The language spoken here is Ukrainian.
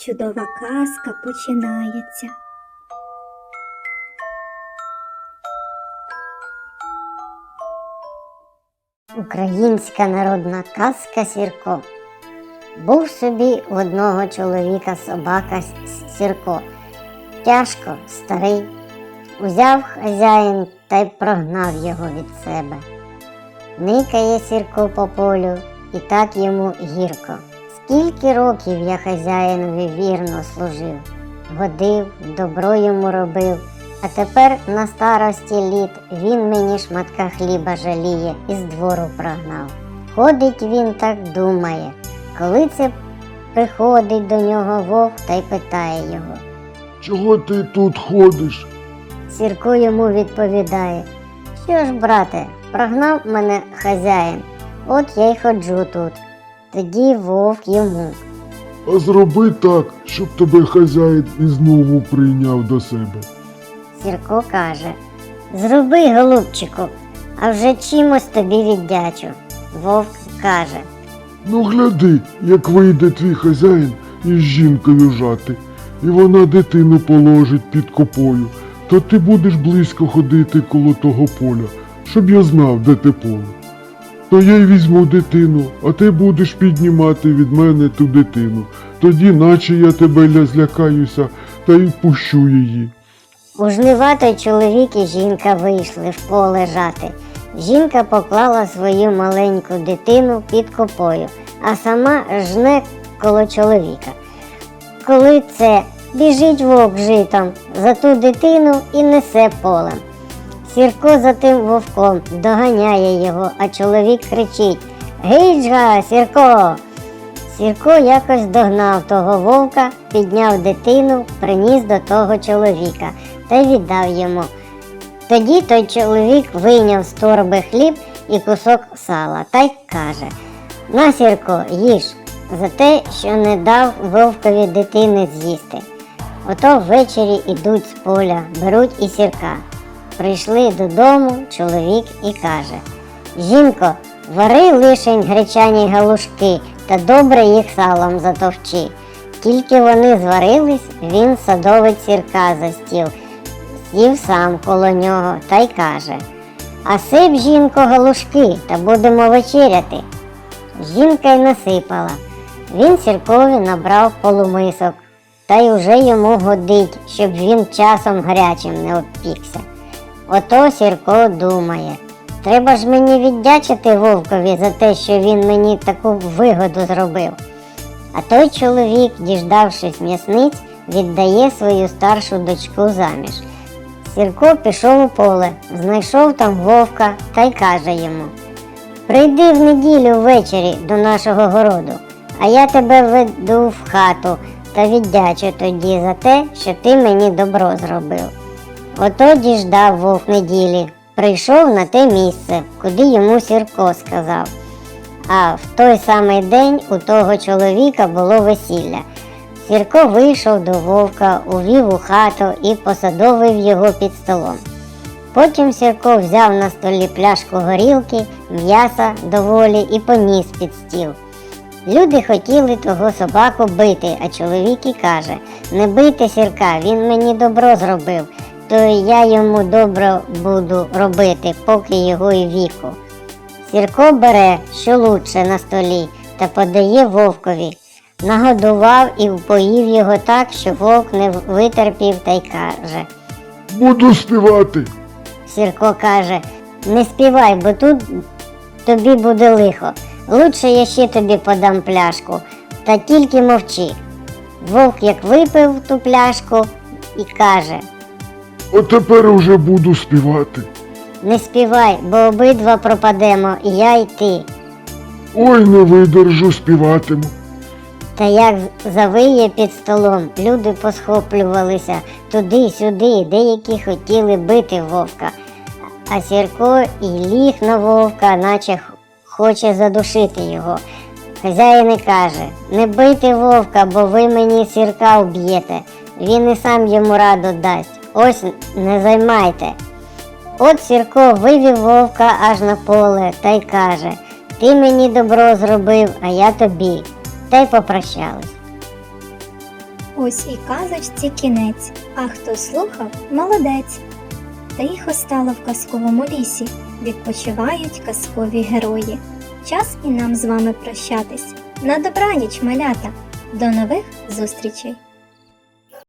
чудова казка починається. Українська народна казка Сірко. Був собі у одного чоловіка собака Сірко. Тяжко, старий. Узяв хазяїн та й прогнав його від себе. Никає Сірко по полю, і так йому гірко. Скільки років я хазяїнові вірно служив, годив, добро йому робив, а тепер на старості літ він мені шматка хліба жаліє і з двору прогнав. Ходить він так думає, коли це приходить до нього вовк та й питає його. Чого ти тут ходиш? Сірко йому відповідає: Що ж, брате, прогнав мене хазяїн, от я й ходжу тут. Тоді вовк йому. А зроби так, щоб тебе хазяїн і знову прийняв до себе. Сірко каже: Зроби, голубчику, а вже чимось тобі віддячу. Вовк каже. Ну гляди, як вийде твій хазяїн із жінкою жати, і вона дитину положить під копою, то ти будеш близько ходити коло того поля, щоб я знав, де те поле. То я й візьму дитину, а ти будеш піднімати від мене ту дитину. Тоді, наче я тебе ля- злякаюся, та й пущу її. У жнива той чоловік і жінка вийшли в поле жати. Жінка поклала свою маленьку дитину під копою, а сама жне коло чоловіка. Коли це біжить вовк житом за ту дитину і несе полем. Сірко за тим вовком доганяє його, а чоловік кричить Гиджга, Сірко! Сірко якось догнав того вовка, підняв дитину, приніс до того чоловіка та віддав йому. Тоді той чоловік вийняв з торби хліб і кусок сала та й каже На, Сірко, їж за те, що не дав вовкові дитини з'їсти. Ото ввечері ідуть з поля, беруть і сірка. Прийшли додому чоловік і каже Жінко, вари лишень гречані галушки та добре їх салом затовчи. Тільки вони зварились, він садовить сірка за стіл, сів сам коло нього та й каже А сип, жінко, галушки, та будемо вечеряти. Жінка й насипала. Він сіркові набрав полумисок, та й уже йому годить, щоб він часом гарячим не обпікся. Ото Сірко думає. Треба ж мені віддячити вовкові за те, що він мені таку вигоду зробив. А той чоловік, діждавшись м'ясниць, віддає свою старшу дочку заміж. Сірко пішов у поле, знайшов там вовка та й каже йому Прийди в неділю ввечері до нашого городу, а я тебе веду в хату та віддячу тоді за те, що ти мені добро зробив. Ото діждав вовк неділі, прийшов на те місце, куди йому Сірко сказав. А в той самий день у того чоловіка було весілля. Сірко вийшов до вовка, увів у хату і посадовив його під столом. Потім Сірко взяв на столі пляшку горілки, м'яса доволі і поніс під стіл. Люди хотіли того собаку бити, а чоловік і каже: не бийте сірка, він мені добро зробив, то я йому добро буду робити, поки його і віку. Сірко бере, що лучше на столі, та подає вовкові. Нагодував і впоїв його так, що вовк не витерпів та й каже. Буду співати. Сірко каже, не співай, бо тут тобі буде лихо. Лучше я ще тобі подам пляшку, та тільки мовчи. Вовк як випив ту пляшку і каже, От тепер уже буду співати. не співай, бо обидва пропадемо, і я і ти. Ой, не видержу, співатиму. Та як завиє під столом, люди посхоплювалися туди-сюди, деякі хотіли бити вовка. А Сірко і ліг на вовка, наче хоче задушити його. Хазяїн і каже: Не бийте вовка, бо ви мені сірка вб'єте. Він і сам йому раду дасть. Ось не займайте. От Сірко вивів вовка аж на поле та й каже: Ти мені добро зробив, а я тобі. Та й попрощались. Ось і казочці кінець, а хто слухав, молодець. Тихо стало в казковому лісі, відпочивають казкові герої. Час і нам з вами прощатись. На добраніч, малята! До нових зустрічей!